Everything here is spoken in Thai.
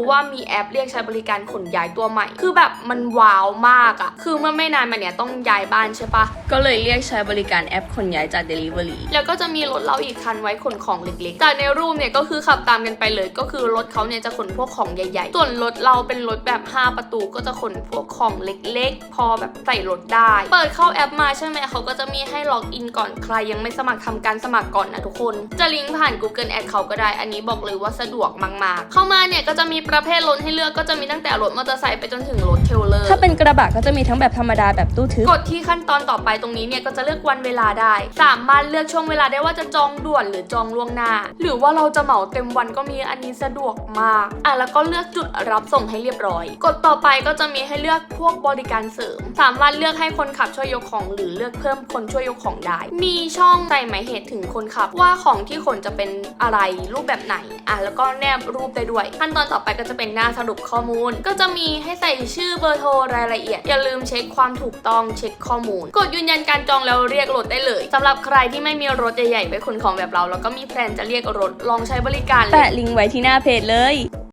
รู้ว่ามีแอปเรียกใช้บริการขนย้ายตัวใหม่ คือแบบมันว้าวมากอะคือเมื่อไม่นานมาเนี้ยต้องย้ายบ้านใช่ปะก็เลยเรียกใช้บริการแอปขนย้ายจาก Delivery แล้วก็จะมีรถเราอีกคันไว้ขนของเล็กๆจากในรูปเนี่ยก็คือขับตามกันไปเลย ก็คือรถเขาเนี่ยจะขนพวกของใหญ่ๆ ส่วนรถเราเป็นรถแบบ 5 ประตูก็จะขนพวกของเล็กๆ พอแบบใส่รถได้ เปิดเข้าแอปมาใช่ไหมเขาก็จะมีให้ล็อกอินก่อนใครยังไม่สมัครทำการสมัครก่อนนะทุกคน จะลิงก์ผ่าน Google Ad เขาก็ได้ อันนี้บอกเลยว่าสะดวกมากๆ เข้ามาเนี่ยก็จะมีประเภทรถให้เลือกก็จะมีตั้งแต่รถมอเตอร์ไซค์ไปจนถึงรถเทรลเลอร์ ถ้าเป็นกระบะก็จะมีทั้งแบบธรรมดาแบบตู้ทึบ กดที่ขั้นตอนต่อไปตรงนี้เนี่ยก็จะเลือกวันเวลาได้ สามารถเลือกช่วงเวลาได้ว่าจะจองด่วนหรือจองล่วงหน้า หรือว่าเราจะเหมาเต็มวันก็มีอันนี้สะดวกมาก อะแล้วก็เลือกจุดรับส่งให้เรียบร้อย กดต่อไปก็จะมีให้เลือกพวกบริการเสริม สามารถเลือกให้คนขับช่วยยกของ หรือเลือกเพิ่มคนช่วยยกของได้ มีช่องใส่หมายเหตุถึงคนขับว่าของที่ขนจะเป็นอะไรรูปแบบไหน อะแล้วก็แนบรูปได้ด้วย ขั้นตอนต่อไปก็จะเป็นหน้าสรุปข้อมูล ก็จะมีให้ใส่ชื่อเบอร์โทรรายละเอียด อย่าลืมเช็คความถูกต้องเช็คข้อมูล กดยืนยันการจองแล้วเรียกรถได้เลยสำหรับใครที่ไม่มีรถใหญ่ๆไว้ขนของแบบเรา แล้วก็มีแพลนจะเรียกรถลองใช้บริการเลยแปะลิงก์ไว้ที่หน้าเพจเลย